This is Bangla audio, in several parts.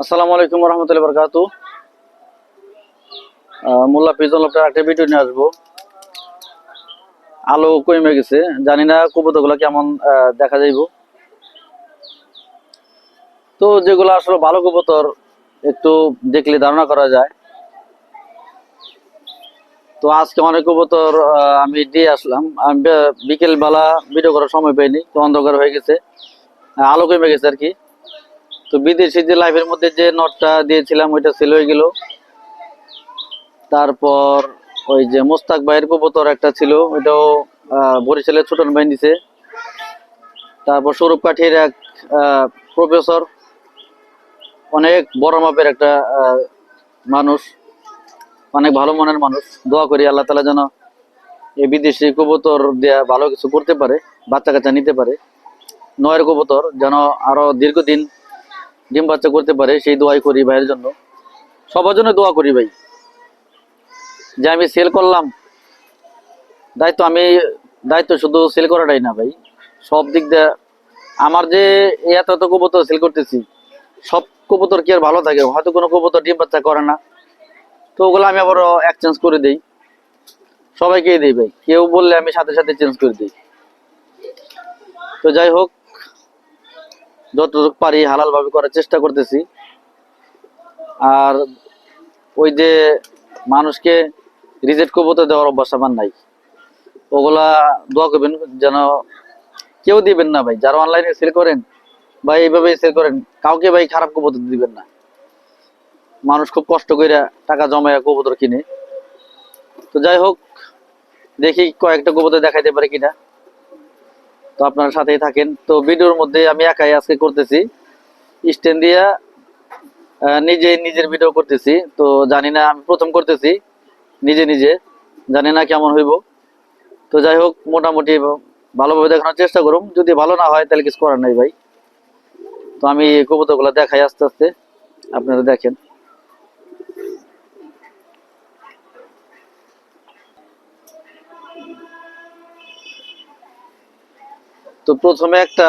আসসালামু আলাইকুম রহমতুল্লাহ বরকাত। মোল্লা পিজন লোকটার একটা ভিডিও নিয়ে আসব। আলো কমে গেছে। জানি না কবুতরগুলো কেমন দেখা যাইব। তো যেগুলো আসলে ভালো কবুতর, একটু দেখলে ধারণা করা যায়। তো আজকে অনেক কবুতর আমি দিয়ে আসলাম। আমি বিকেল বেলা ভিডিও করার সময় পাইনি, তো অন্ধকার হয়ে গেছে। আলো কমে গেছে আর কি। তো বিদেশি যে লাইফের মধ্যে যে নটটা দিয়েছিলাম, ওইটা সেল হয়ে গেল। তারপর ওই যে মোস্তাক ভাইয়ের কবুতর একটা ছিল, ওইটাও বরিশালের ছোটন ভাই নিছে। তারপর স্বরূপ কাঠির এক প্রফেসর অনেক বড় মাপের একটা মানুষ, অনেক ভালো মনের মানুষ। দোয়া করি আল্লাহ তালা যেন এই বিদেশি কবুতর দেয়া ভালো কিছু করতে পারে বাচ্চা কাচ্চা নিতে পারে। নয়ের কবুতর যেন আরও দীর্ঘদিন ডিম বাচ্চা করতে পারে, সেই দোয়াই করি ভাইয়ের জন্য। সবার জন্য দোয়া করি ভাই। যে আমি সেল করলাম, দায়িত্ব আমি, দায়িত্ব শুধু সেল করাটাই না ভাই। সব দিক দিয়ে আমার যে এত এত কবুতর সেল করতেছি, সব কবুতর কি আর ভালো থাকে? হয়তো কোনো কবুতর ডিম বাচ্চা করে না। তো ওগুলো আমি আবার এক্সচেঞ্জ করে দিই। সবাইকেই দিই ভাই। কেউ বললে আমি সাথে সাথে চেঞ্জ করে দিই। তো যাই হোক যতটুকু পারি হালাল ভাবে করার চেষ্টা করতেছি। আর ওই যে মানুষকে রিজেক্ট কবুতর দেওয়ার অভ্যাস আমার নাই। ওগুলা দোয়া করবেন যেন কেউ দিবেন না ভাই। যারা অনলাইনে সেল করেন বা এইভাবে সেল করেন, কাউকে ভাই খারাপ কবুতর দিবেন না। মানুষ খুব কষ্ট করে টাকা জমায় কবুতর কিনে। তো যাই হোক, দেখি কয়েকটা কবুতর দেখাইতে পারে কিনা। তো আপনার সাথেই থাকেন। তো ভিডিওর মধ্যে আমি একাই আজকে করতেছি। স্ট্যান্ড দিয়া নিজে নিজের ভিডিও করতেছি। তো জানি না, আমি প্রথম করতেছি। নিজে নিজে। জানি না কেমন হইব। তো যাই হোক, মোটামুটি ভালোভাবে দেখানোর চেষ্টা করুন যদি ভালো না হয়, তাহলে কিছু করার নাই ভাই। তো আমি কবুতরগুলো দেখাই আস্তে আস্তে। আপনারা দেখেন। তো প্রথমে একটা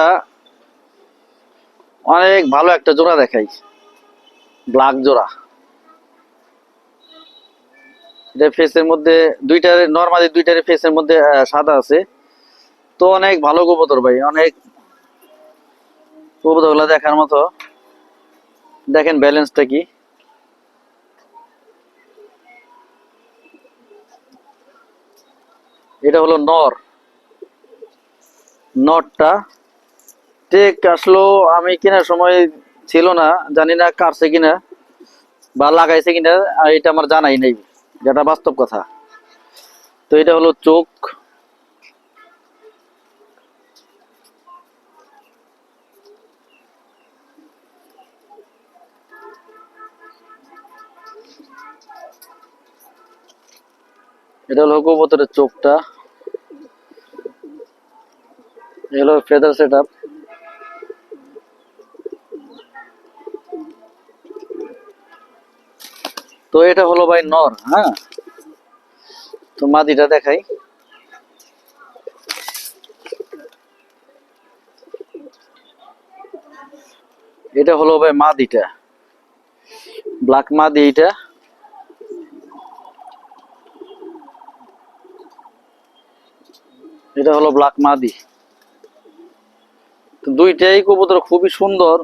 অনেক ভালো একটা জোড়া দেখাই। ব্ল্যাক জোড়া। এটা ফেসের মধ্যে দুইটার নর্মালি দুইটার ফেসের মধ্যে সাদা আছে। তো অনেক ভালো কবুতর ভাই, অনেক কবুতরগুলো দেখার মতো। দেখেন ব্যালেন্সটা কি। এটা হলো নর। নটটা। টেক আসলো, আমি কেনার সময় ছিল না, জানি না কাটছে কিনা বা লাগাইছে কিনা, আর এটা আমার জানাই নেই, যেটা বাস্তব কথা। তো এটা হলো চোখ। এটা হলো কবুতরের চোখটা। হলো ফেদার সেট আপ তো এটা হলো ভাই নর হ্যাঁ? তো মাদিটা দেখাই। এটা হলো ভাই মাদিটা। ব্ল্যাক মাদি এটা এটা হলো ব্ল্যাক মাদি। দুইটাই কবুতর খুবই সুন্দর।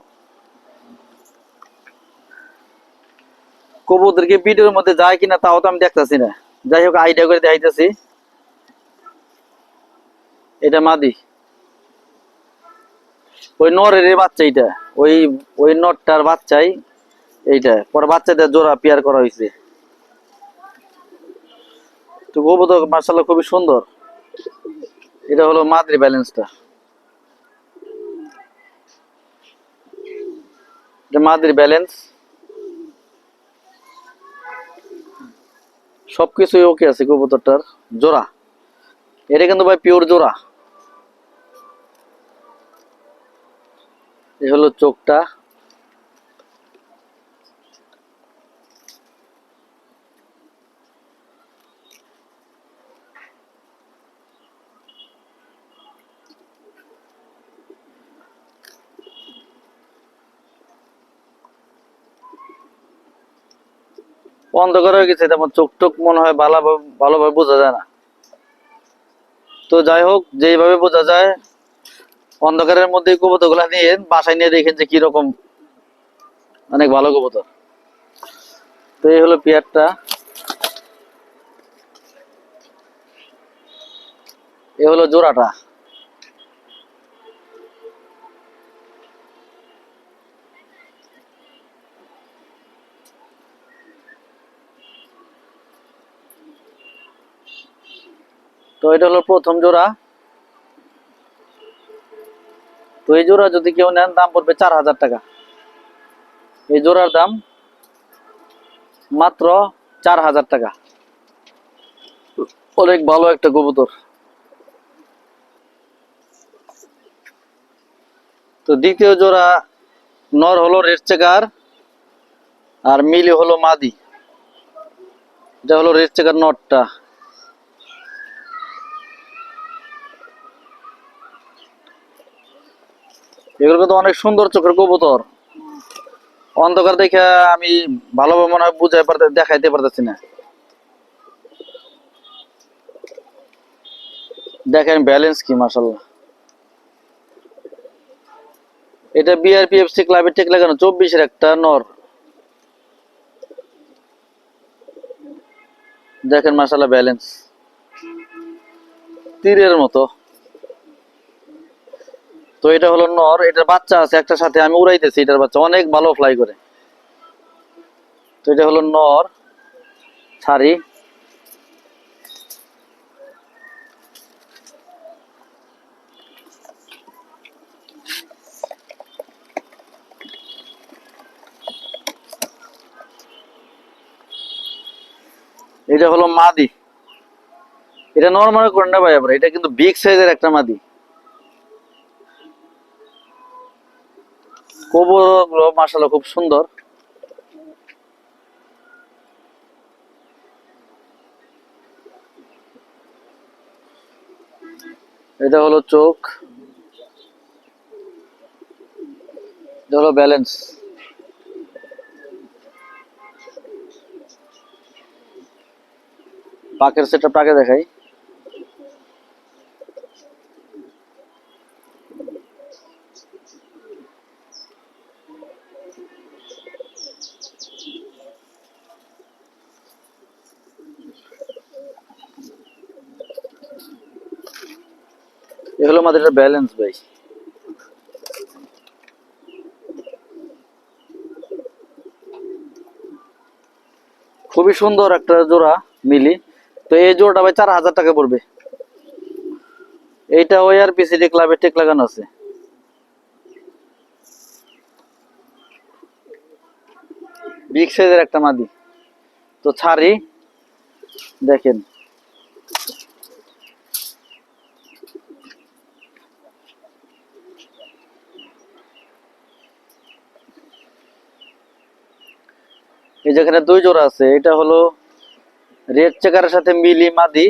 কবুতরকে ভিডিওর মধ্যে যায় কিনা তাও তো আমি দেখতেছি না। যাই হোক, আইডিয়া করে দেখাইতেছি। এটা মাদি। ওই নরের বাচ্চা এইটা। ওই ওই নটটার বাচ্চাই এইটা। পরে বাচ্চাদের জোড়া পেয়ার করা হয়েছে তো কবুতর মার্শাল্লাহ খুবই সুন্দর। এটা হলো মাদ্রি ব্যালেন্সটা মাদ্রি ব্যালেন্স সবকিছুই ওকে আছে কবুতরটার। জোড়া। এটা কিন্তু ভাই পিওর জোড়া। এ হলো চোখটা। অন্ধকার হয়ে গেছে, তেমন চোখ টোক মনে হয় ভালোভাবে ভালোভাবে বোঝা যায় না। তো যাই হোক, যেইভাবে বোঝা যায়, অন্ধকারের মধ্যে কবুতরগুলা নিয়ে বাসায় নিয়ে দেখেন যে কীরকম অনেক ভালো কবুতর। তো এই হলো পেয়ারটা। এ হলো জোড়াটা। তো এটা হলো প্রথম জোড়া। তো এই জোড়া যদি কেউ নেন, দাম পড়বে চার হাজার টাকা। এই জোড়ার দাম মাত্র চার হাজার টাকা। অনেক ভালো একটা কবুতর। তো দ্বিতীয় জোড়া নর হলো রেড চেকার, আর মিলি হলো মাদি। এটা হলো রেড চেকার নটটা এগুলো কিন্তু অনেক সুন্দর চোখের কবুতর। অন্ধকার দেখে আমি ভালোভাবে মনে হয় বুঝাই পারতে দেখাইতে পারতেছি না। দেখেন ব্যালেন্স কি মাসাল্লাহ এটা বিআরপিএফসি ক্লাবের ঠিক লাগানো চব্বিশের একটা নর। দেখেন মাসাল্লাহ ব্যালেন্স তীরের মতো। তো এটা হলো নর, এটার বাচ্চা আছে একটা সাথে, আমি উড়াইতেছি এটার বাচ্চা, অনেক ভালো ফ্লাই করে। তো এটা হলো নর, ছাড়ি। এটা হলো মাদি। এটা নর্মাল করে না ভাই আবার, এটা কিন্তু বিগ সাইজের একটা মাদি। কবুতরগুলো খুব সুন্দর। এটা হলো চোখ। এটা হলো ব্যালেন্স। পাকের সেটা পাকে দেখাই। হলো আমাদের ব্যালেন্স ভাই। খুবই সুন্দর একটা জোড়া মিলি। তো এই জোড়াটা ভাই চার হাজার টাকা পড়বে। এইটা ওই আর পিসিডি ক্লাবে টেক লাগানো আছে। বিগ সাইজের একটা মাদি। তো ছাড়ি, দেখেন। যেখানে দুই জোড়া আছে, এটা হলো রেড চেকারের সাথে মিলি মাদি।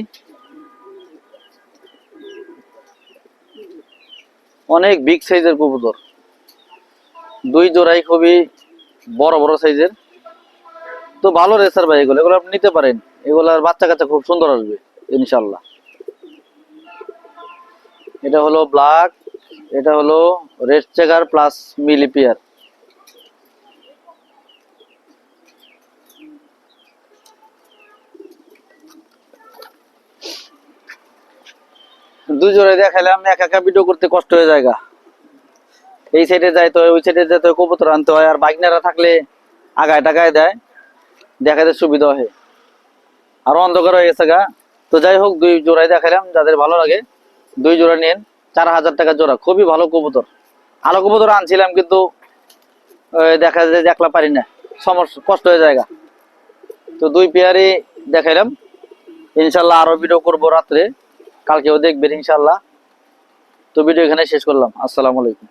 অনেক বিগ সাইজের কবুতর। দুই জোড়াই খুবই বড় বড় সাইজের তো ভালো রেসার ভাই এগুলো এগুলো আপনি নিতে পারেন। এগুলার বাচ্চা কাচ্চা খুব সুন্দর আসবে ইনশাল্লাহ এটা হলো ব্ল্যাক এটা হলো রেড চেকার প্লাস মিলি জোড়ায় দেখাইলাম, একা একা ভিডিও করতে কষ্ট হয়ে যায়গা এই সাইডে যাইতে হয় ওই সাইডে যেতে হয় কবুতর আনতে হয়, আর বাইকনারা থাকলে আগায় টাকায় দেয় দেখাতে সুবিধা হয়। আর অন্ধকার হয়ে গেছে গা। তো যাই হোক, দুই জোড়ায় দেখাইলাম, যাদের ভালো লাগে, দুই জোড়া নিন চার হাজার টাকা জোড়া, খুবই ভালো কবুতর। আলো কবুতর আনছিলাম, কিন্তু দেখা যায় দেখলা পারি না সমস্যা কষ্ট হয়ে যায়গা তো দুই পেয়ারই দেখাইলাম। ইনশাল্লাহ আরও ভিডিও করব রাত্রে। কালকেও দেখবেন ইনশাল্লাহ তো ভিডিও এখানে শেষ করলাম। আসসালামু আলাইকুম।